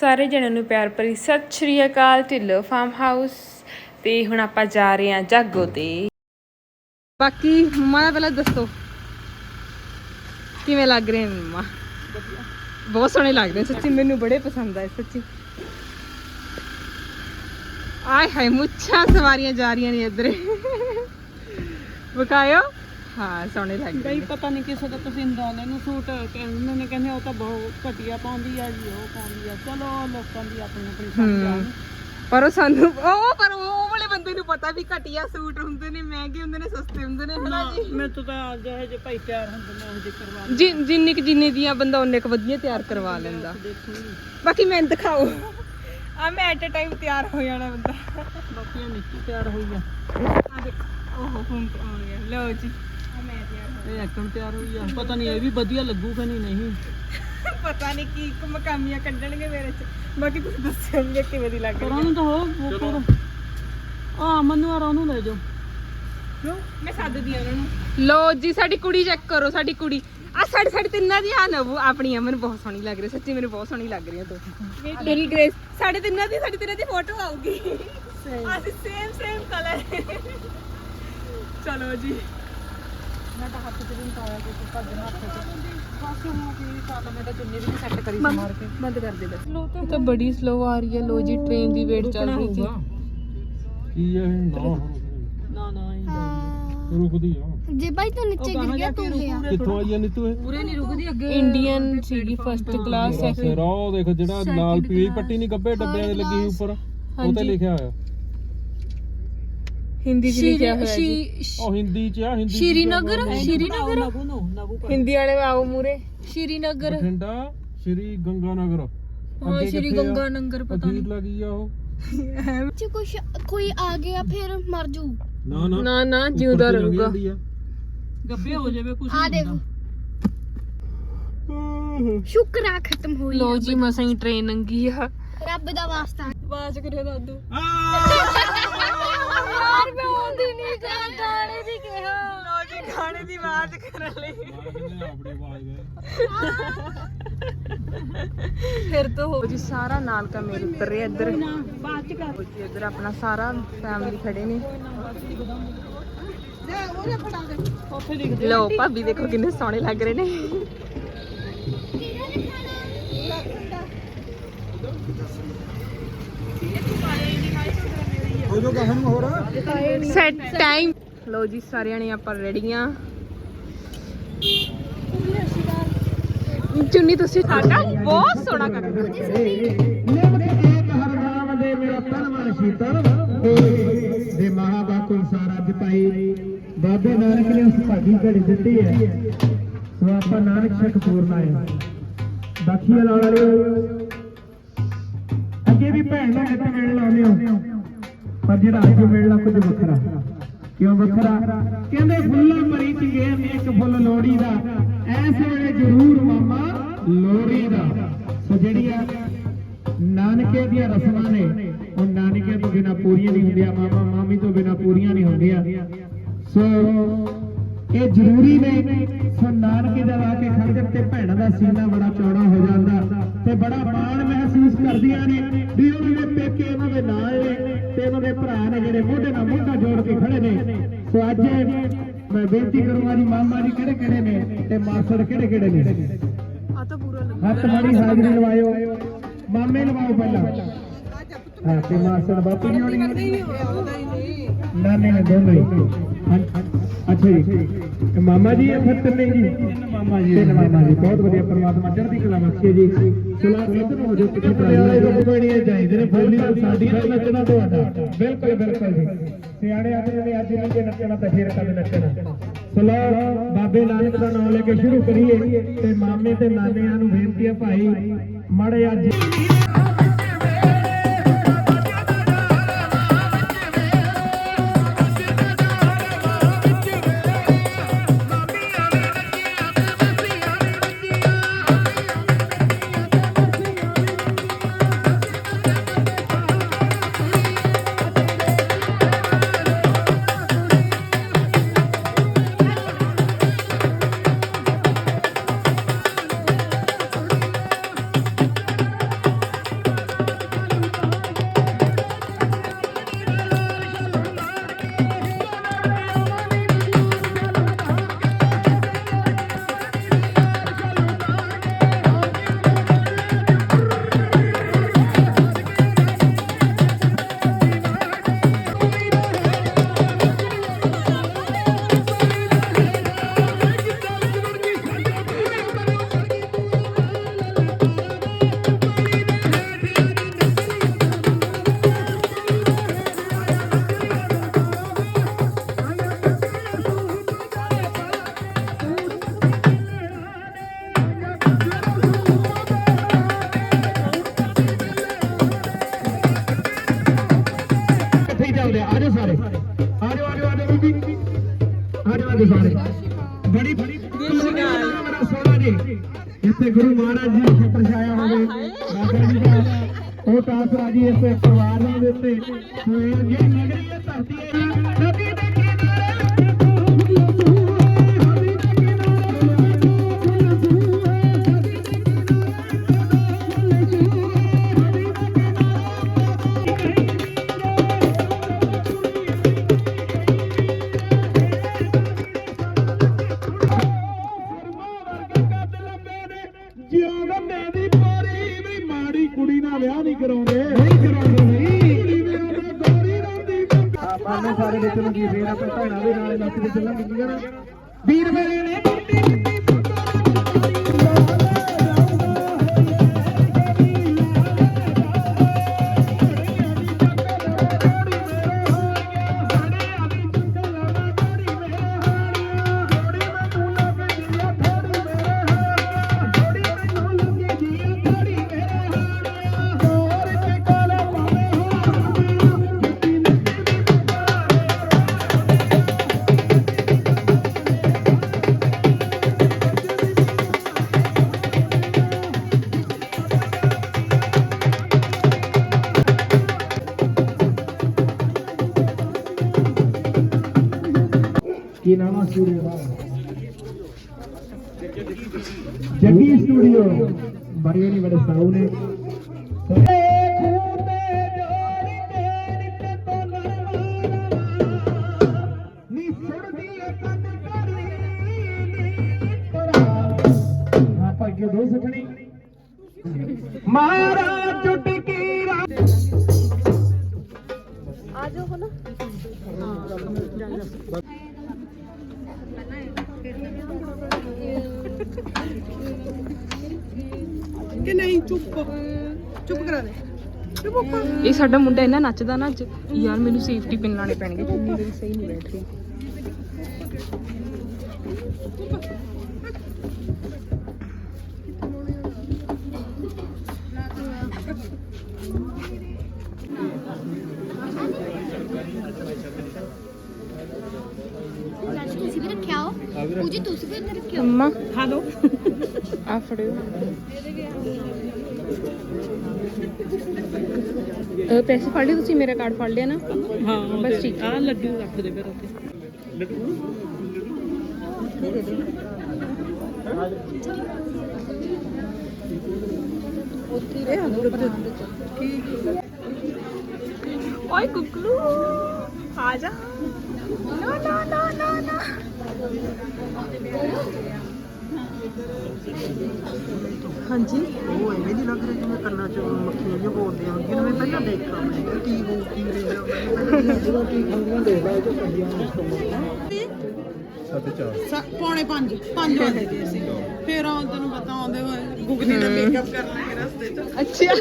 ਸਾਰੇ ਜਣਿਆਂ ਨੂੰ ਪਿਆਰ ਭਰੀ ਸਤਿ ਸ਼੍ਰੀ ਅਕਾਲ ਢਿੱਲੋਂ ਫਾਰਮ ਹਾਊਸ ਤੇ ਹੁਣ ਆਪਾਂ ਜਾ ਰਹੇ ਹਾਂ ਜਾਗੋ ਤੇ। ਬਾਕੀ ਮੰਮਾ ਦਾ ਪਹਿਲਾਂ ਦੱਸੋ, ਕਿਵੇਂ ਲੱਗ ਰਹੇ ਮੰਮਾ? ਬਹੁਤ ਸੋਹਣੇ ਲੱਗ ਰਹੇ ਸੱਚੀ ਮੈਨੂੰ ਬੜੇ ਪਸੰਦ ਆਏ, ਸੱਚੀ। ਆਏ ਹਾਏ, ਮੁੱਛਾਂ ਸਵਾਰੀਆਂ ਜਾ ਰਹੀਆਂ ਨੇ ਇੱਧਰ। ਵਿਖਾਇਓ। ਹਾਂ ਸੋਹਣੇ ਲੱਗ ਰਹੇ ਬਈ ਨੇ। ਪਤਾ ਨਹੀਂ ਕਿਸੇ ਦਾ ਪਸੰਦ ਆਉਂਦੇ ਨੂੰ ਸੂਟ ਕਹਿੰਦੇ ਨੇ ਕਹਿੰਦੇ ਉਹ ਤਾਂ ਬਹੁਤ ਘਟੀਆ ਪਾਉਂਦੀ ਆ ਜੀ ਉਹ ਪਾਉਂਦੀ ਆ। ਚਲੋ ਲੋਕਾਂ ਦੀ ਆਪਣੀ ਆਪਣੀ ਸਮਝ ਆ ਹਮ। ਪਰ ਉਹ ਸਾਨੂੰ ਉਹ ਪਰ ਉਹ ਵਾਲੇ ਬੰਦੇ ਨੂੰ ਪਤਾ ਵੀ ਘਟੀਆ ਸੂਟ ਹੁੰਦੇ ਨੇ ਮਹਿੰਗੇ ਹੁੰਦੇ ਨੇ ਸਸਤੇ ਹੁੰਦੇ ਨੇ ਹਨਾ ਜੀ? ਮੈਂ ਤਾਂ ਤਾਂ ਜਿਹੇ ਜਿਹੇ ਭਾਈ ਤਿਆਰ ਹੁੰਦੇ ਨੇ ਉਹ ਜਿਹੇ ਕਰਵਾ ਲਏ। ਜਿ- ਜਿੰਨੀ ਕੁ ਜਿੰਨੇ ਦੀਆਂ ਬੰਦਾ ਉਹਨੇ ਕੁ ਵਧੀਆ ਤਿਆਰ ਕਰਵਾ ਲੈਂਦਾ। ਦੇਖੂਗੀ ਬਾਕੀ ਮੈਂ ਦਿਖਾਓ। ਆ ਮੈਂ ਐਟ ਟਾਈਮ ਤਿਆਰ ਹੋ ਜਾਣਾ ਬੰਦਾ। ਬਾਕੀ ਉਹ ਨੀਤੀ ਤਿਆਰ ਹੋਈ ਆ? ਆ ਦੇਖੋ ਓਹੋ ਫੋਨ ਆ। ਗਿਆ ਲਓ ਜੀ। ਆ ਮੈਂ ਤਿਆਰ ਹੋ ਇਹ ਐਕਮ ਤਿਆਰ ਹੋਈ ਆ। ਪਤਾ ਨਹੀਂ ਇਹ ਵੀ ਵਧੀਆ ਲੱਗੂਗਾ ਨਹੀਂ ਨਹੀਂ। ਪਤਾ ਨਹੀਂ ਕੀ ਕੁ ਮਕਾਮੀਆਂ ਕੱਢਣਗੇ ਮੇਰੇ ਚ। ਬਾਕੀ ਤੁਸੀਂ ਦੱਸੋਗੇ ਕਿਵੇਂ ਦੀ ਲੱਗ ਪਰ ਰਹੀ ਉਹਨੂੰ ਤਾਂ ਹੋ ਉਹ ਕਰੋ ਆ ਮਨੂੰ ਆ ਉਹਨੂੰ ਲੈ ਜਾਓ। ਹੈ ਮੈਂ ਸੱਦਦੀ ਆ ਉਹਨਾਂ ਨੂੰ। ਲਓ ਜੀ ਸਾਡੀ ਕੁੜੀ ਚੈੱਕ ਕਰੋ ਸਾਡੀ ਕੁੜੀ। ਆ ਸਾਡੀ ਸਾਡੀ ਤਿੰਨਾਂ ਦੀ ਆ ਨਵੂ ਆਪਣੀਆਂ ਮੈਨੂੰ ਬਹੁਤ ਸੋਹਣੀ ਲੱਗ ਰਹੀ ਸੱਚੀ ਮੈਨੂੰ ਬਹੁਤ ਸੋਹਣੀ ਲੱਗ ਰਹੀ ਆ ਤੂੰ। ਮੇਰੀ ਗ੍ਰੇਸ ਸਾਡੇ ਤਿੰਨਾਂ ਦੀ ਸਾਡੀ ਤਿੰਨਾਂ ਦੀ ਫੋਟੋ ਆਊਗੀ। ਅਸੀਂ ਸੇਮ ਸੇਮ ਕਲਰ ਚਲੋ ਜੀ। ਮੈਂ ਤਾਂ ਹੱਥ ਤੇ ਵੀ ਨਹੀਂ ਪਾਇਆ ਕਿ ਭੱਜ ਨਾ ਹੱਥ ਤੇ ਬਸ ਹੁਣ ਕੀ ਕਰ ਮੈਂ ਤਾਂ ਚੁੰਨੀ ਵੀ ਨਹੀਂ ਸੈੱਟ ਕਰੀ ਸੀ ਮਾਰ ਕੇ। ਬੰਦ ਕਰ ਦੇ ਬਸ। ਇਹ ਤਾਂ ਬੜੀ ਸਲੋ ਆ ਰਹੀ ਹੈ ਲੋ ਜੀ ਟ੍ਰੇਨ ਦੀ ਵੇਟ ਚੱਲ ਰਹੀ ਸੀ। ਕੀ ਹੈ ਨਾ ਨਾ ਨਾ ਇਹ ਜਾਂਦੀ। ਰੁਕਦੀ ਆ। ਜੇ ਭਾਈ ਤੂੰ ਨੀਚੇ ਗਿਰ ਗਿਆ ਤੂੰ ਗਿਆ ਕਿੱਥੋਂ ਆਈ ਨੀਤੂ ਇਹ? ਪੂਰੇ ਨਹੀਂ ਰੁਕਦੀ ਅੱਗੇ। ਇੰਡੀਅਨ ਸੀਗੀ ਫਸਟ ਕਲਾਸ ਸਿਰ ਉਹ ਦੇਖ ਜਿਹੜਾ ਲਾਲ ਪੀਲੀ ਪੱਟੀ ਨਹੀਂ ਗੱਬੇ ਡੱਬਿਆਂ ਦੇ ਲੱਗੀ ਉੱਪਰ। ਉਹ ਤੇ। ਲਿਖਿਆ ਹੋਇਆ। ਹਿੰਦੀ ਚ ਲਿਖਿਆ ਹੋਇਆ ਜੀ ਉਹ ਹਿੰਦੀ ਚ ਆ ਹਿੰਦੀ ਸ਼੍ਰੀਨਗਰ ਸ਼੍ਰੀਨਗਰ ਨਗੂ ਨੂੰ ਨਗੂ ਕਰ ਹਿੰਦੀ ਵਾਲੇ ਆਓ ਮੂਰੇ ਸ਼੍ਰੀਨਗਰ ਬਠਿੰਡਾ ਸ਼੍ਰੀ ਗੰਗਾ ਨਗਰ ਹਾਂ ਸ਼੍ਰੀ ਗੰਗਾ ਨੰਗਰ ਪਤਾ ਅਖੀਰ ਲੱਗੀ ਆ? ਉਹ ਜੇ ਕੁਛ ਕੋਈ ਆ ਗਿਆ ਫਿਰ ਮਰ ਜੂ ਨਾ ਨਾ ਨਾ ਨਾ ਜਿਉਂਦਾ ਉੱਪਰ ਦੀ ਲੰਘ ਰਹੂਗਾ ਜਾਂਦੀ ਆ। ਗੱਬੇ ਹੋ ਜਾਵੇ ਕੁਝ ਆ ਦੇਖ ਸ਼ੁਕਰ ਆ ਖਤਮ ਹੋਈ ਲੋ ਜੀ ਮਸਾਂ ਹੀ ਟ੍ਰੇਨ ਲੰਗੀ ਆ ਰੱਬ ਦਾ ਵਾਸਤਾ ਆਵਾਜ਼ ਕਰਿਓ ਦਾਦੂ ਯਾਰ ਮੈਂ ਆਉਂਦੀ ਨਹੀਂ ਗਾ ਗਾਣੇ ਦੀ ਕਿਹਾ। ਲੋ ਜੀ ਗਾਣੇ ਦੀ ਆਵਾਜ਼ ਕਰਨ ਲਈ। ਮਾਰ ਕਹਿੰਦੇ ਆਪਣੀ ਆਵਾਜ਼ ਗਏ ਫਿਰ ਤੋਂ ਹੋ ਜੀ ਸਾਰਾ ਨਾਲ ਕਾ ਮੇਰੇ ਉੱਤਰ ਰਿਹਾ ਇੱਧਰ। ਬਾਅਦ ਚ ਕਰ ਜੀ ਇੱਧਰ ਆਪਣਾ ਸਾਰਾ ਫੈਮਿਲੀ ਖੜੇ ਨੇ। ਲੋ ਭਾਬੀ ਦੇਖੋ ਕਿੰਨੇ ਸੋਹਣੇ ਲੱਗ ਰਹੇ ਨੇ ਹੋ ਜੋ ਕਹਾਂ ਨੂੰ ਹੋਰ। ਸੈਟ ਟਾਈਮ ਲੋ ਜੀ ਸਾਰਿਆਂ ਨੇ ਆਪਾਂ ਰੈਡੀਆਂ। ਚੁੰਨੀ ਤੁਸੀਂ ਸਾਡਾ ਬਹੁਤ ਸੋਹਣਾ ਕਰ ਦੇ ਦੇ ਮਹਾਬਾਕੁਲ ਸਾਰਾ ਜਪਾਈ ਬਾਬੇ ਨਾਨਕ ਨੇ ਉਸ ਭਾਗੀ ਘੜੀ ਦਿੱਤੀ ਹੈ। ਸੋ ਆਪਾਂ ਨਾਨਕ ਸ਼ਕ ਪੂਰਨਾ ਹੈ ਬਾਕੀ ਵਾਲੇ ਅੱਗੇ ਵੀ ਭੈਣ ਨੂੰ ਕਿਤੇ ਮਿਲਣ ਆਉਂਦੇ ਹੋ। ਪਰ ਜਿਹੜਾ ਅੱਜ ਮਿਲਣਾ ਕੁਝ ਵੱਖਰਾ, ਕਿਉਂ ਵੱਖਰਾ? ਕਹਿੰਦੇ ਫੁੱਲਾਂ ਭਰੀ ਚੰਗੇ ਨੇ ਇੱਕ ਫੁੱਲ ਲੋੜੀ ਦਾ ਐਸ ਵੇਲੇ ਜ਼ਰੂਰ ਮਾਮਾ ਲੋੜੀ ਦਾ ਸੋ ਜਿਹੜੀਆਂ ਨਾਨਕੇ ਦੀਆਂ ਰਸਮਾਂ ਨੇ, ਉਹ ਨਾਨਕੇ ਤੋਂ ਬਿਨਾ ਪੂਰੀਆਂ ਨਹੀਂ ਹੁੰਦੀਆਂ, ਮਾਮਾ ਮਾਮੀ ਤੋਂ ਬਿਨਾ ਪੂਰੀਆਂ ਨਹੀਂ ਹੁੰਦੀਆਂ। ਸੋ ਇਹ ਜ਼ਰੂਰੀ ਨੇ ਸੋ ਨਾਨਕੇ ਦਾ ਲਾ ਕੇ ਖੜਕ ਤੇ ਭੈਣਾਂ ਦਾ ਸੀਨਾ ਬੜਾ ਚੌੜਾ ਹੋ ਜਾਂਦਾ ਤੇ ਬੜਾ ਮਾਣ ਮਹਿਸੂਸ ਕਰਦੀਆਂ ਨੇ ਵੀ ਉਹਨਾਂ ਦੇ ਪੇਕੇ ਉਹਨਾਂ ਦੇ ਨਾਲ ਨੇ ਤੇ ਉਹਨਾਂ ਦੇ ਭਰਾ ਨੇ ਜਿਹੜੇ ਮੋਢੇ ਨਾਲ ਮੋਢਾ ਜੋੜ ਕੇ ਖੜੇ ਨੇ। ਸੋ ਅੱਜ ਮੈਂ ਬੇਨਤੀ ਕਰੂੰਗਾ ਜੀ ਮਾਮਾ ਜੀ ਕਿਹੜੇ ਕਿਹੜੇ ਨੇ ਤੇ ਮਾਸੜ ਕਿਹੜੇ ਕਿਹੜੇ ਨੇ? ਆ ਤਾਂ ਪੂਰਾ ਹੱਥ ਮਾਰੀ ਹਾਜ਼ਰੀ ਲਵਾਇਓ। ਮਾਮੇ ਲਵਾਓ ਪਹਿਲਾਂ। ਹਾਂ ਤੇ ਮਾਸੜ ਬਾਪੂ ਜੀ ਹੋਣੀ ਨਾਨੇ ਨੇ ਦੋਨੋਂ ਹੀ। ਅੱਛਾ ਜੀ। ਤੇ ਮਾਮਾ ਜੀ ਇਹ ਫਿਰ ਤਿੰਨੇ ਜੀ? ਮਾਮਾ ਜੀ। ਤਿੰਨ ਮਾਮਾ ਜੀ। ਬਹੁਤ ਵਧੀਆ ਪਰਮਾਤਮਾ ਚੜ੍ਹਦੀ ਕਲਾ ਬਖਸ਼ੇ ਜੀ। ਸੁਲਾ ਇਧਰ ਹੋ ਜੋ। ਪਿੱਛੇ ਪੜਾਈ ਬੜੀਆਂ ਚਾਹੀਦੇ ਨੇ ਬੋਲੀ ਤਾਂ ਸਾਡੀ ਨਾਲ ਨੱਚਣਾ ਤੁਹਾਡਾ। ਬਿਲਕੁਲ ਬਿਲਕੁਲ ਜੀ। ਸਿਆਣੇ ਆਦੇ ਨੇ ਅੱਜ ਨਹੀਂ ਜੇ ਨੱਚਣਾ ਤਾਂ ਫਿਰ ਕਦੇ ਨੱਚਣਾ। ਸੁਲਾ ਬਾਬੇ ਨਾਨਕ ਦਾ ਨਾਮ ਲੈ ਕੇ ਸ਼ੁਰੂ ਕਰੀਏ। ਤੇ ਮਾਮੇ ਤੇ ਨਾਨਿਆਂ ਨੂੰ ਬੇਨਤੀ ਹੈ ਭਾਈ ਮੜੇ ਅੱਜ ਛਤਰ ਛਾਇਆ ਹੋਵੇ। ਬਾਬਾ ਜੀ ਦਾ ਉਹ ਤਾਸ ਰਾਜੀ ਇਸ ਪਰਿਵਾਰ ਦੇ ਉੱਤੇ। ਹੋਏ ਅੱਗੇ ਨਗਰੀ ਇਹ ਧਰਤੀ ਹੈ। ਜੀ ਅੱਗੇ ਦੋ ਸਖਣੀ ਮਹਾਰਾਜ ਚੁਟਕੀ ਰਾ ਕਿ ਨਹੀਂ ਚੁੱਪ। ਚੁੱਪ ਕਰਾ ਦੇ। ਇਹ ਸਾਡਾ ਮੁੰਡਾ ਇੰਨਾ ਨੱਚਦਾ ਨਾ ਅੱਜ ਯਾਰ ਮੈਨੂੰ ਸੇਫਟੀ ਪਿਨ ਲਾਣੇ ਪੈਣਗੇ। ਚੁੰਨੀ ਮੇਰੀ ਸਹੀ ਨਹੀਂ ਬੈਠ। ਰਹੀ ਹੋ ਪੂਜੀ ਤੁਸੀਂ ਵੀ ਇੱਧਰ ਰੱਖਿਓ ਮੰਮਾ ਹਾਲੋ ਆ ਫੜਿਓ ਅ, ਪੈਸੇ ਫੜ ਲਏ ਤੁਸੀਂ ਮੇਰਾ ਕਾਰਡ ਫੜ ਲਿਆ ਨਾ ਹਾਂ ਬਸ ਠੀਕ ਆ ਲੱਡੂ ਰੱਖ ਦੇ ਫਿਰ ਉੱਥੇ ਓਏ ਕੁਕਲੂ ਆ ਜਾ ਨਾ ਨਾ ਨਾ ਨਾ ਨਾ ਹਾਂਜੀ। ਉਹ ਐਵੇਂ ਦੀ ਲੱਗ ਰਹੀ ਜਿਵੇਂ ਕੰਨਾਂ 'ਚ ਮੱਖੀਆਂ ਜਿਹੀਆਂ ਬੋਲਦੀਆਂ ਹੁੰਦੀਆਂ ਨੇ। ਮੈਂ ਪਹਿਲਾਂ ਦੇਖਿਆ ਮੈਂ ਕਿਹਾ ਕੀ ਹੋ ਕੀ ਰਿਹਾ ਮੈਂ ਜਦੋਂ ਕੀ ਖੰਡੀਆਂ ਦੇਖਦਾ ਇਹ ਜੋ ਕੰਡੀਆਂ ਸ- ਪੌਣੇ 5 5 ਵਜੇ ਗਏ ਸੀ ਫਿਰ ਆਉਂ ਤੈਨੂੰ ਪਤਾ ਆਉਂਦੇ ਹੋਏ ਗੁਗਨੀ ਦਾ ਮੇਕਅਪ ਕਰ ਲਾਂਗੇ ਰਸਤੇ 'ਚ। ਅੱਛਾ।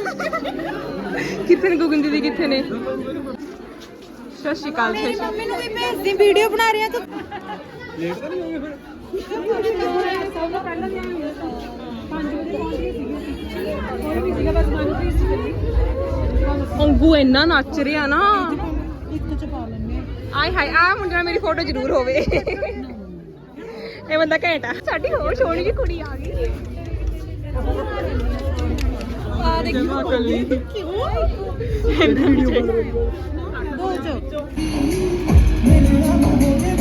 ਕਿੱਥੇ ਨੇ ਗੁਗਨ ਦੀਦੀ ਕਿੱਥੇ ਨੇ? ਸਤਿ ਸ਼੍ਰੀ ਅਕਾਲ ਸਤਿ ਸ਼੍ਰੀ ਅਕਾਲ। ਮੰਮੀ ਨੂੰ ਵੀ ਭੇਜਦੀ ਵੀਡੀਓ ਬਣਾ ਰਹੀ ਆ ਤੂੰ ਅੰਗੂ ਇੰਨਾ ਨੱਚ ਰਿਹਾ ਨਾ। ਇੱਕ ਚ ਪਾ ਲੈਣੇ ਆਏ ਹਾਏ ਆ ਮੁੰਡੇ ਨਾਲ ਮੇਰੀ ਫੋਟੋ ਜ਼ਰੂਰ ਹੋਵੇ। ਇਹ ਬੰਦਾ ਘੈਂਟ ਸਾਡੀ ਹੋਰ ਸੋਹਣੀ ਜਿਹੀ ਕੁੜੀ ਆ ਗਈ। ਆ ਦੇਖੀ ਦੋ ਚ ਚਲਾ ਤੇ ਭੱਲੇ ਆ ਦੇਖੋ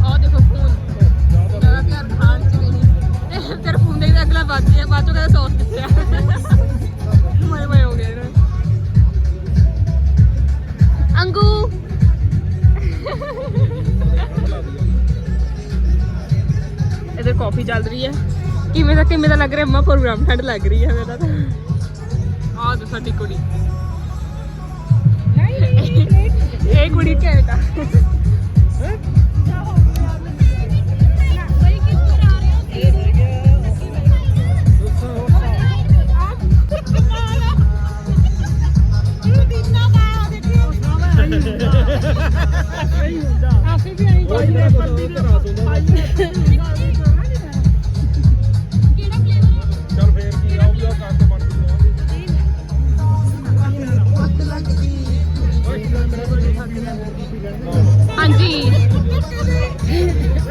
ਆ ਦੇਖੋ ਫੋਨ ਜਿਆਦਾ ਪਿਆਰ ਖਾਣ ਚ ਨਹੀਂ ਤੇਰਾ ਫੋਨ ਦੇਖਦਾ ਅਗਲਾ ਵੱਜ ਗਿਆ ਬਾਅਦ ਚੋਂ ਕਹਿੰਦਾ ਸੌਸ ਕਿੱਥੇ ਕਾਫੀ ਚੱਲ ਰਹੀ ਹੈ। ਕਿਵੇਂ ਦਾ ਕਿਵੇਂ ਦਾ ਲੱਗ ਰਿਹਾ? ਅੰਮਾ ਪ੍ਰੋਗਰਾਮ ਠੰਡ ਲੱਗ ਰਹੀ ਹੈ ਮੇਰਾ ਤਾਂ ਆਹ ਦੋ ਸਾਡੀ ਕੁੜੀ। ਨਹੀਂ ਇਹ ਕੁੜੀ ਘੈਂਟ ਆ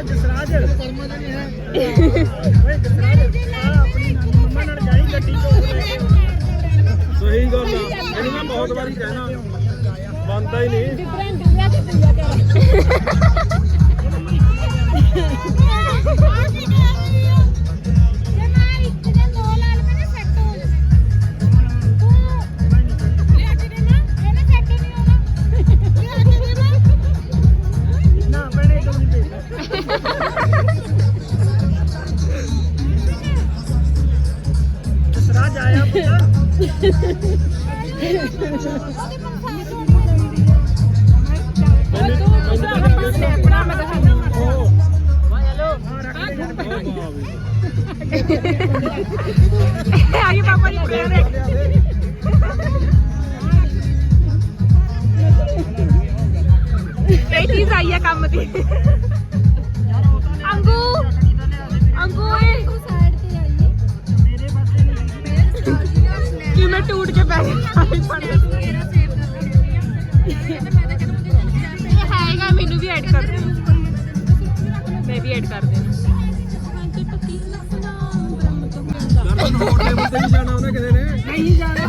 ਜਸਰਾਜ ਕਰਮਾ ਦਾ ਨਹੀਂ ਹੈ ਓਏ ਜਸਰਾਜ ਆ ਆਪਣੀ ਮੰਮਾ ਨਾਲ ਜਾਈ ਗੱਡੀ ਤੋਂ ਸਹੀ ਗੱਲ ਆ। ਇਹਨੂੰ ਮੈਂ ਬਹੁਤ ਵਾਰੀ ਕਹਿਣਾ। ਮੰਨਦਾ ਹੀ ਨਹੀਂ। ਡਿਫਰੈਂਟ ਡਿਫਰੈਂਟ ਪੂਜਾ ਕਰ ਆਈ ਆ ਕੰਮ ਦੀ ਅੰਗੂ ਅੰਗੂ ਏ ਕਿਵੇਂ ਟੂਟ ਕੇ ਪੈ ਗਿਆ ਇਹ ਹੈਗਾ ਮੈਨੂੰ ਵੀ ਐਡ ਕਰ ਦੇ ਮੈਂ ਵੀ ਐਡ ਕਰ ਦੇਣਾ ਦਰਸ਼ਨ ਤੇ ਜਾਣਾ ਉਹਨੇ ਕਿਸੇ ਨੇ ਨਹੀਂ ਜਾਣਾ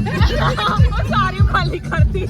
ਉਹ ਸਾਰੀ ਖਾਲੀ ਕਰਦੀ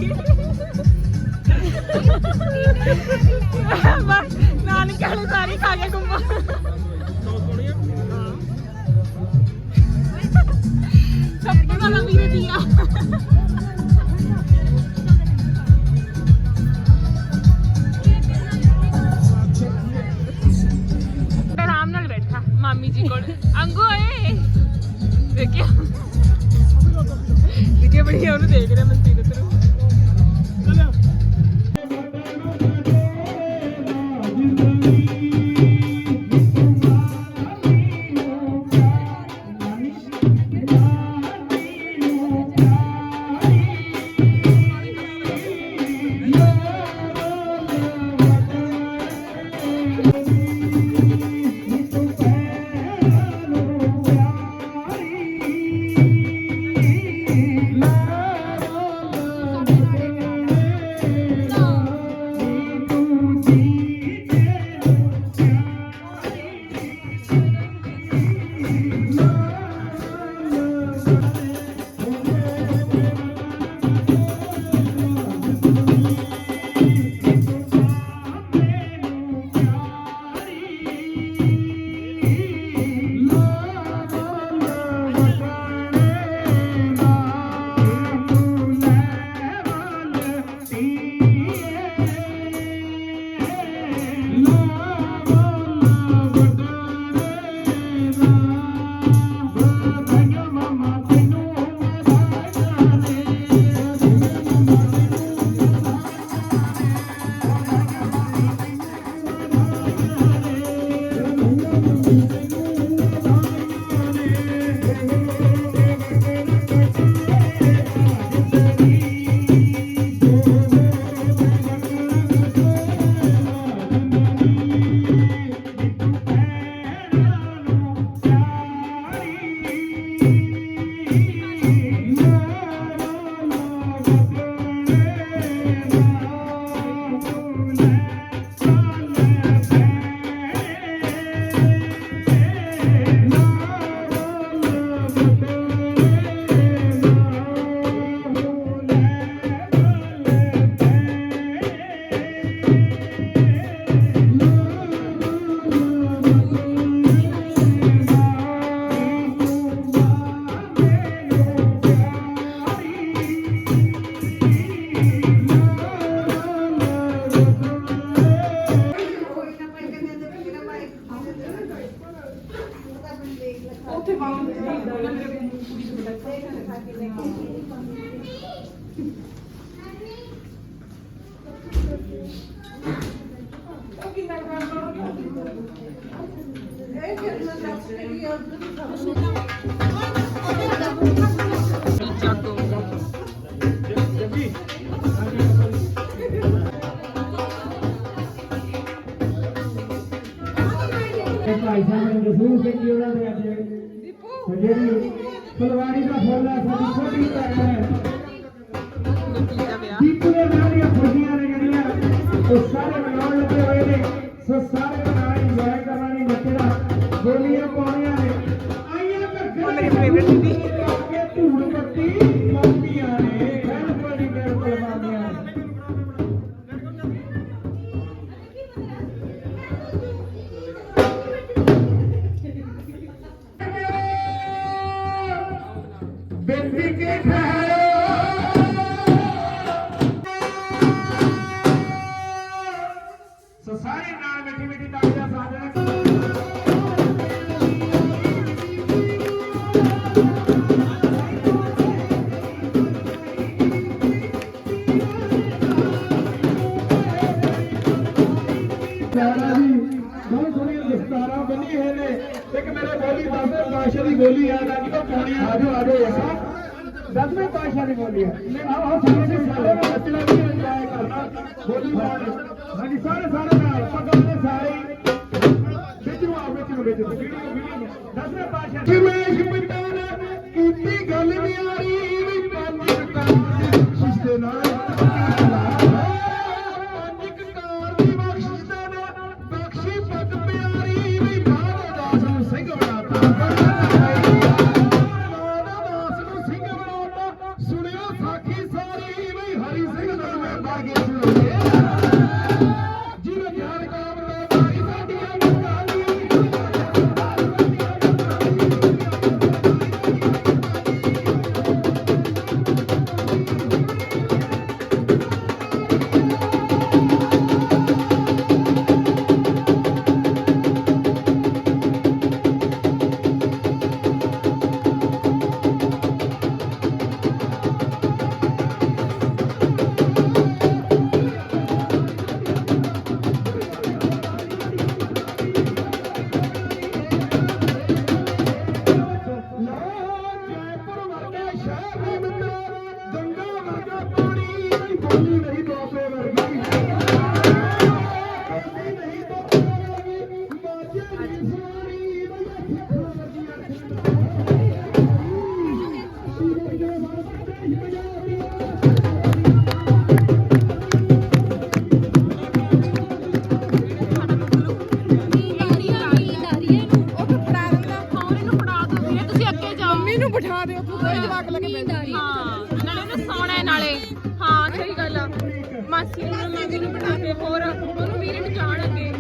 ਬੋਲੀਆਂ ਪਾਉਣੀਆਂ ਨੇ। ਆਈਆਂ ਘੱਗਰ ਮੇਰੀ ਫੇਵਰਿਟ ਦੀਦੀ ਦਸਵੇਂ ਪਾਸ਼ਾ ਦੀ ਬੋਲੀ ਹੈ। ਆਓ ਆਓ, ਸਾਰੇ ਦੇ ਸਾਰੇ ਵੀ ਇੰਜੋਏ ਕਰਨਾ। ਬੋਲੀ ਪਾਉਣੀ ਹਾਂਜੀ, ਸਾਰੇ ਸਾਰੇ ਨਾਲ, ਪੱਗਾਂ ਦੇ ਸਾਰੇ। ਵਿੱਚ ਨੂੰ ਆਓ ਵਿੱਚ ਨੂੰ ਵਿੱਚ, ਵੀਡੀਓ ਵੀਡੀਓ ਦਸਵੇਂ ਪਾਸ਼ਾ ਤੁਸੀਂ ਅੱਗੇ ਜਾਓ। ਮੈਨੂੰ ਬਿਠਾ ਦਿਓ ਕੋਈ ਜਵਾਕ ਲੱਗੇ ਹਾਂ। ਨਾਲੇ ਉਹਨੇ ਸੌਣਾ ਹੈ ਨਾਲੇ। ਹਾਂ ਸਹੀ ਗੱਲ ਆ। ਮਾਸੀ ਨੂੰ ਮਾਸੀ ਨੂੰ ਬਿਠਾ ਕੇ ਹੋਰ ਉਹਨੂੰ ਵੀਰੇ ਨੂੰ ਜਾਣ ਅੱਗੇ।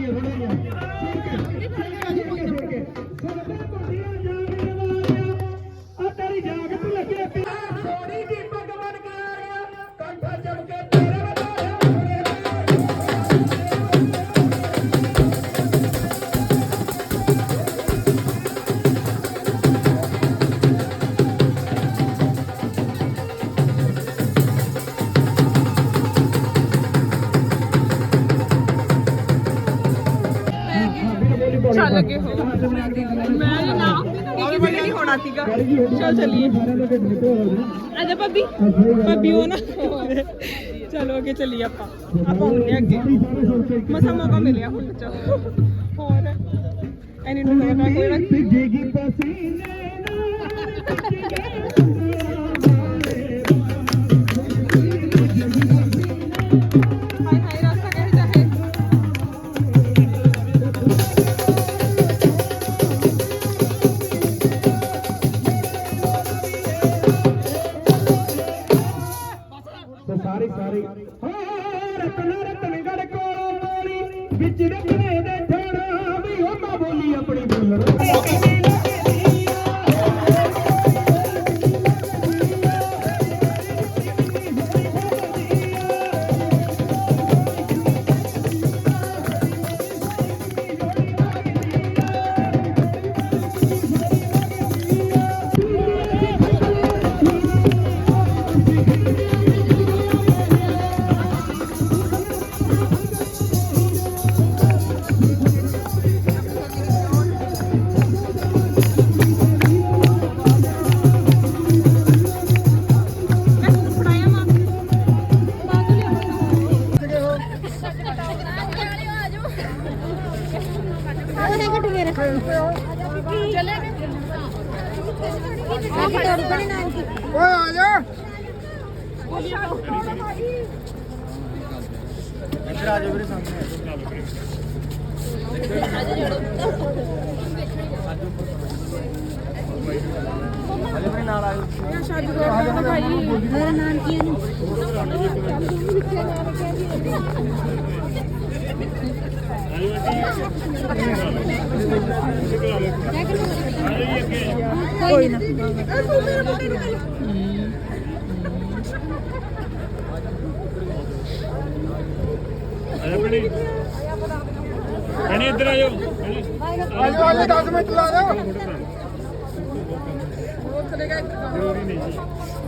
ਨੇ ਨਹੀਂ ਹੋਣਾ ਸੀਗਾ। ਚੱਲ ਚੱਲੀਏ। ਆਜਾ ਭਾਬੀ ਭਾਬੀ ਉਹ ਨਾ ਚਲੋ ਅੱਗੇ ਚੱਲੀਏ ਆਪਾਂ। ਆਪਾਂ ਹੁੰਨੇ ਅੱਗੇ। ਮਸਾ ਮੌਕਾ ਮਿਲਿਆ ਹੁਣ ਚਲੋ ਹੋਰ। ਐਨੀ ਨੂੰ ਹੋਇਆ ਕੋਈ ਨਾ। ਭਿੱਜੇਗੀ ਪਸੀਨੇ ਮੇਰਾ ਨਾਮ ਕੀ ਹੈ ਕੋਈ ਨਾ। ਭੈਣੇ ਇੱਧਰ ਆ ਜਾਓ ਅੱਜ ਤੋਂ 10 ਮਿੰਟ ਲਾ ਦਿਓ ਉਹ ਚਲੇ ਗਿਆ ਜ਼ਰੂਰੀ ਨਹੀਂ ਜੀ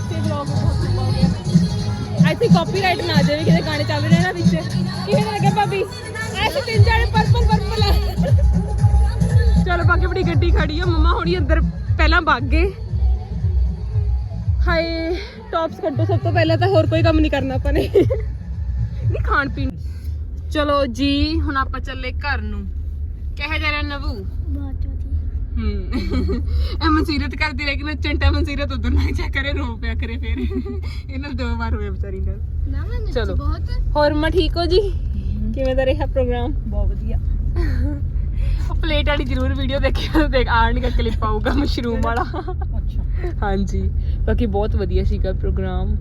50 ਵਲੌਗ ਬਾਕੀ ਬੜੀ ਗੱਡੀ ਖੜੀ ਆ। ਮਮਾ ਹੁਣੀ ਅੰਦਰ ਪਹਿਲਾਂ ਭੱਗ ਗਏ। ਹਾਏ ਟੌਪਸ ਕੱਢੋ ਸਭ ਤੋਂ ਪਹਿਲਾਂ ਤਾਂ ਹੋਰ ਕੋਈ ਕੰਮ ਨਹੀਂ ਕਰਨਾ ਆਪਾਂ ਨੇ। ਨਹੀਂ, ਖਾਣ ਪੀਣ। ਚਲੋ ਜੀ, ਹੁਣ ਆਪਾਂ ਚੱਲੇ ਘਰ ਨੂੰ। ਕਹਿ ਜਾ ਰਿਹਾ ਨਵੂ? ਇਹ ਮਨਸੀਰਤ ਕਰਦੀ ਰਹੀ ਕਿ ਨਾ ਚੰਟਾ ਮਨਸੀਰਤ ਉਧਰ ਨਾ ਜਾ ਕਰੇ ਰੋ ਪਿਆ ਕਰੇ ਫਿਰ। ਇਹਨਾਂ ਦੋ ਵਾਰ ਹੋਇਆ ਵਿਚਾਰੀ ਨਾਲ। ਨਾ ਮੈਂ ਨੱਚੀ ਚਲੋ। ਬਹੁਤ ਹੋਰ ਮੈਂ ਠੀਕ ਹੋ ਜੀ? ਕਿਵੇਂ ਦਾ ਰਿਹਾ ਪ੍ਰੋਗਰਾਮ? ਬਹੁਤ ਵਧੀਆ। ਪਲੇਟ ਵਾਲੀ ਜ਼ਰੂਰ ਵੀਡੀਓ ਦੇਖਿਓ ਦੇਖ ਆਣਗਾ ਕਲਿੱਪ ਆਊਗਾ ਮਸ਼ਰੂਮ ਵਾਲਾ। ਅੱਛਾ। ਹਾਂਜੀ ਬਾਕੀ ਬਹੁਤ ਵਧੀਆ ਸੀਗਾ ਪ੍ਰੋਗਰਾਮ।